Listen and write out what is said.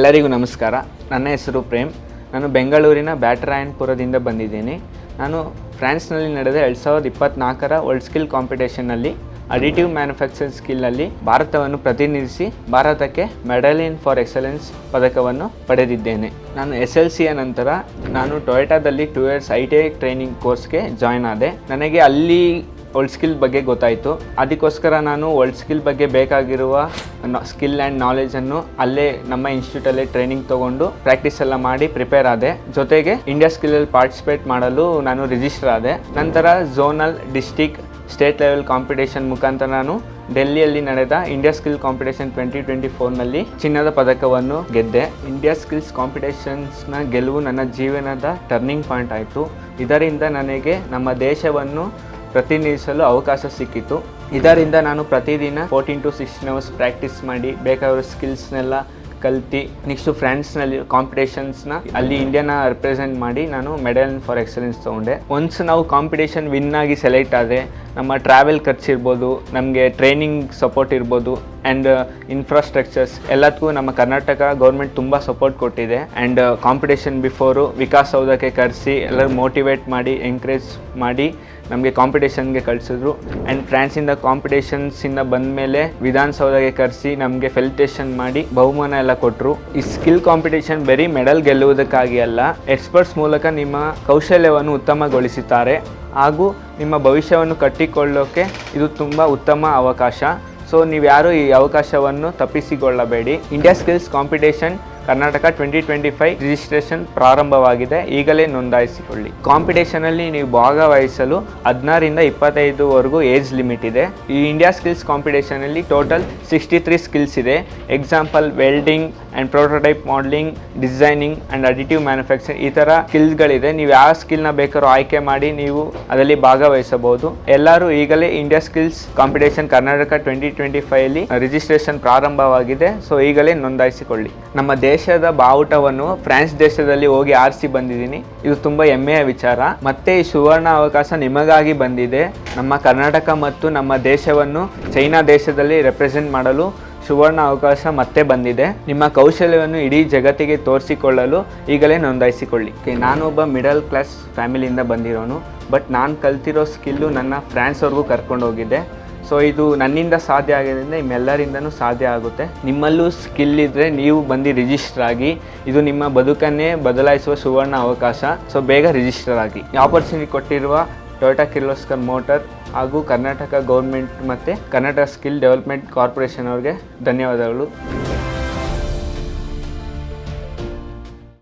ಎಲ್ಲರಿಗೂ ನಮಸ್ಕಾರ. ನನ್ನ ಹೆಸರು ಪ್ರೇಮ್. ನಾನು ಬೆಂಗಳೂರಿನ ಬ್ಯಾಟರಾಯನ್ಪುರದಿಂದ ಬಂದಿದ್ದೀನಿ. ನಾನು ಫ್ರಾನ್ಸ್ನಲ್ಲಿ ನಡೆದ ಎರಡು ಸಾವಿರದ ಇಪ್ಪತ್ತ್ನಾಲ್ಕರ ವರ್ಲ್ಡ್ ಸ್ಕಿಲ್ ಕಾಂಪಿಟೇಷನ್ನಲ್ಲಿ ಅಡಿಟಿವ್ ಮ್ಯಾನುಫ್ಯಾಕ್ಚರಿಂಗ್ ಸ್ಕಿಲ್ನಲ್ಲಿ ಭಾರತವನ್ನು ಪ್ರತಿನಿಧಿಸಿ ಭಾರತಕ್ಕೆ ಮೆಡಲ್ ಇನ್ ಫಾರ್ ಎಕ್ಸಲೆನ್ಸ್ ಪದಕವನ್ನು ಪಡೆದಿದ್ದೇನೆ. ನಾನು ಎಸ್ ಎಲ್ ಸಿಯ ನಂತರ ನಾನು ಟೊಯೋಟಾದಲ್ಲಿ two years I T I training ಕೋರ್ಸ್ಗೆ ಜಾಯ್ನ್ ಆದೆ. ನನಗೆ ಅಲ್ಲಿ ವರ್ಲ್ಡ್ ಸ್ಕಿಲ್ ಬಗ್ಗೆ ಗೊತ್ತಾಯಿತು. ಅದಕ್ಕೋಸ್ಕರ ನಾನು ವರ್ಲ್ಡ್ ಸ್ಕಿಲ್ ಬಗ್ಗೆ ಬೇಕಾಗಿರುವ ಸ್ಕಿಲ್ ಆ್ಯಂಡ್ ನಾಲೆಜನ್ನು ಅಲ್ಲೇ ನಮ್ಮ ಇನ್ಸ್ಟಿಟ್ಯೂಟಲ್ಲೇ ಟ್ರೈನಿಂಗ್ ತೊಗೊಂಡು ಪ್ರಾಕ್ಟೀಸ್ ಎಲ್ಲ ಮಾಡಿ ಪ್ರಿಪೇರ್ ಆದೆ. ಜೊತೆಗೆ ಇಂಡಿಯಾ ಸ್ಕಿಲಲ್ಲಿ ಪಾರ್ಟಿಸಿಪೇಟ್ ಮಾಡಲು ನಾನು ರಿಜಿಸ್ಟರ್ ಆದೆ. ನಂತರ zonal district state level competition ಮುಖಾಂತರ ನಾನು ಡೆಲ್ಲಿಯಲ್ಲಿ ನಡೆದ India skill competition twenty twenty ಫೋರ್ನಲ್ಲಿ ಚಿನ್ನದ ಪದಕವನ್ನು ಗೆದ್ದೆ. ಇಂಡಿಯಾ ಸ್ಕಿಲ್ಸ್ ಕಾಂಪಿಟೇಷನ್ಸ್ನ ಗೆಲುವು ನನ್ನ ಜೀವನದ ಟರ್ನಿಂಗ್ ಪಾಯಿಂಟ್ ಆಯಿತು. ಇದರಿಂದ ನನಗೆ ನಮ್ಮ ದೇಶವನ್ನು ಪ್ರತಿನಿಧಿಸಲು ಅವಕಾಶ ಸಿಕ್ಕಿತು. ಇದರಿಂದ ನಾನು ಪ್ರತಿದಿನ fourteen to sixteen hours practice ಮಾಡಿ, ಬೇಕಾಗಿರೋ ಸ್ಕಿಲ್ಸ್ನೆಲ್ಲ ಕಲ್ತು ನೆಕ್ಸ್ಟು ಫ್ರಾನ್ಸ್ನಲ್ಲಿ ಕಾಂಪಿಟೇಷನ್ಸ್ನ ಅಲ್ಲಿ ಇಂಡಿಯಾನ ರೆಪ್ರೆಸೆಂಟ್ ಮಾಡಿ ನಾನು ಮೆಡಲ್ ಫಾರ್ ಎಕ್ಸಲೆನ್ಸ್ ತೊಗೊಂಡೆ. ಒನ್ಸ್ ನಾವು ಕಾಂಪಿಟೇಷನ್ ವಿನ್ ಆಗಿ ಸೆಲೆಕ್ಟ್ ಆದರೆ ನಮ್ಮ ಟ್ರಾವೆಲ್ ಖರ್ಚಿರ್ಬೋದು ನಮಗೆ ಟ್ರೈನಿಂಗ್ ಸಪೋರ್ಟ್ ಇರ್ಬೋದು ಆ್ಯಂಡ್ ಇನ್ಫ್ರಾಸ್ಟ್ರಕ್ಚರ್ಸ್ ಎಲ್ಲದಕ್ಕೂ ನಮ್ಮ ಕರ್ನಾಟಕ ಗೌರ್ಮೆಂಟ್ ತುಂಬ ಸಪೋರ್ಟ್ ಕೊಟ್ಟಿದೆ. ಆ್ಯಂಡ್ ಕಾಂಪಿಟೇಷನ್ ಬಿಫೋರು ವಿಕಾಸ್ ಸೌಧಕ್ಕೆ ಕರೆಸಿ ಎಲ್ಲರೂ ಮೋಟಿವೇಟ್ ಮಾಡಿ ಎಂಕರೇಜ್ ಮಾಡಿ ನಮಗೆ ಕಾಂಪಿಟೇಷನ್ಗೆ ಕಳಿಸಿದ್ರು. ಆ್ಯಂಡ್ ಫ್ರಾನ್ಸಿಂದ ಕಾಂಪಿಟೇಷನ್ಸಿಂದ ಬಂದ ಮೇಲೆ ವಿಧಾನಸೌಧಕ್ಕೆ ಕರೆಸಿ ನಮಗೆ ಫೆಲಿಟೇಷನ್ ಮಾಡಿ ಬಹುಮಾನ ಎಲ್ಲ ಕೊಟ್ಟರು ಈ ಸ್ಕಿಲ್ ಕಾಂಪಿಟೇಷನ್ ಬರೀ ಮೆಡಲ್ ಗೆಲ್ಲುವುದಕ್ಕಾಗಿ ಅಲ್ಲ ಎಕ್ಸ್ಪರ್ಟ್ಸ್ ಮೂಲಕ ನಿಮ್ಮ ಕೌಶಲ್ಯವನ್ನು ಉತ್ತಮಗೊಳಿಸುತ್ತಾರೆ ಹಾಗೂ ನಿಮ್ಮ ಭವಿಷ್ಯವನ್ನು ಕಟ್ಟಿಕೊಳ್ಳೋಕೆ ಇದು ತುಂಬ ಉತ್ತಮ ಅವಕಾಶ. ಸೊ ನೀವು ಯಾರು ಈ ಅವಕಾಶವನ್ನು ತಪ್ಪಿಸಿಕೊಳ್ಳಬೇಡಿ. India skills competition Karnataka twenty twenty five registration ಪ್ರಾರಂಭವಾಗಿದೆ. ಈಗಲೇ ನೋಂದಾಯಿಸಿಕೊಳ್ಳಿ. ಕಾಂಪಿಟೇಷನಲ್ಲಿ ನೀವು ಭಾಗವಹಿಸಲು ಹದಿನಾರಿಂದ ಇಪ್ಪತ್ತೈದುವರೆಗೂ ಏಜ್ ಲಿಮಿಟ್ ಇದೆ. ಈ ಇಂಡಿಯಾ ಸ್ಕಿಲ್ಸ್ ಕಾಂಪಿಟೇಷನಲ್ಲಿ ಟೋಟಲ್ ಸಿಕ್ಸ್ಟಿ ತ್ರೀ ಸ್ಕಿಲ್ಸ್ ಇದೆ. Example welding and prototype modelling designing and additive manufacture ಈ ಥರ ಸ್ಕಿಲ್ಸ್ಗಳಿದೆ ನೀವು ಯಾವ ಸ್ಕಿಲ್ನ ಬೇಕಾದ್ರೂ ಆಯ್ಕೆ ಮಾಡಿ ನೀವು ಅದರಲ್ಲಿ ಭಾಗವಹಿಸಬಹುದು. ಎಲ್ಲರೂ ಈಗಲೇ India skills competition Karnataka twenty twenty ಫೈವ್ಲಿ registration ಪ್ರಾರಂಭವಾಗಿದೆ. ಸೊ ಈಗಲೇ ನೋಂದಾಯಿಸಿಕೊಳ್ಳಿ. ನಮ್ಮ ದೇಶದ ಬಾವುಟವನ್ನು ಫ್ರಾನ್ಸ್ ದೇಶದಲ್ಲಿ ಹೋಗಿ ಆರಿಸಿ ಬಂದಿದ್ದೀನಿ. ಇದು ತುಂಬ ಹೆಮ್ಮೆಯ ವಿಚಾರ. ಮತ್ತೆ ಈ ಸುವರ್ಣ ಅವಕಾಶ ನಿಮಗಾಗಿ ಬಂದಿದೆ. ನಮ್ಮ ಕರ್ನಾಟಕ ಮತ್ತು ನಮ್ಮ ದೇಶವನ್ನು ಚೈನಾ ದೇಶದಲ್ಲಿ ರೆಪ್ರೆಸೆಂಟ್ ಮಾಡಲು ಸುವರ್ಣ ಅವಕಾಶ ಮತ್ತೆ ಬಂದಿದೆ. ನಿಮ್ಮ ಕೌಶಲ್ಯವನ್ನು ಇಡೀ ಜಗತ್ತಿಗೆ ತೋರಿಸಿಕೊಳ್ಳಲು ಈಗಲೇ ನೋಂದಾಯಿಸಿಕೊಳ್ಳಿ. ನಾನೊಬ್ಬ ಮಿಡಲ್ ಕ್ಲಾಸ್ ಫ್ಯಾಮಿಲಿಯಿಂದ ಬಂದಿರೋನು. ಬಟ್ ನಾನು ಕಲ್ತಿರೋ ಸ್ಕಿಲ್ಲು ನನ್ನ ಫ್ರಾನ್ಸ್ವರೆಗೂ ಕರ್ಕೊಂಡು ಹೋಗಿದ್ದೆ ಸೊ ಇದು ನನ್ನಿಂದ ಸಾಧ್ಯ ಆಗಿದ್ದರಿಂದ ನಿಮ್ಮೆಲ್ಲರಿಂದನೂ ಸಾಧ್ಯ ಆಗುತ್ತೆ. ನಿಮ್ಮಲ್ಲೂ ಸ್ಕಿಲ್ ಇದ್ದರೆ ನೀವು ಬಂದು ರಿಜಿಸ್ಟರ್ ಆಗಿ, ಇದು ನಿಮ್ಮ ಬದುಕನ್ನೇ ಬದಲಾಯಿಸುವ ಸುವರ್ಣ ಅವಕಾಶ. ಸೊ ಬೇಗ ರಿಜಿಸ್ಟರ್ ಆಗಿ. ಆಪರ್ಚುನಿಟಿ ಕೊಟ್ಟಿರುವ ಟೊಯೋಟಾ ಕಿರ್ಲೋಸ್ಕರ್ ಮೋಟರ್ ಹಾಗೂ ಕರ್ನಾಟಕ ಗೌರ್ಮೆಂಟ್ ಮತ್ತು ಕರ್ನಾಟಕ ಸ್ಕಿಲ್ ಡೆವಲಪ್ಮೆಂಟ್ ಕಾರ್ಪೊರೇಷನ್ ಅವ್ರಿಗೆ ಧನ್ಯವಾದಗಳು.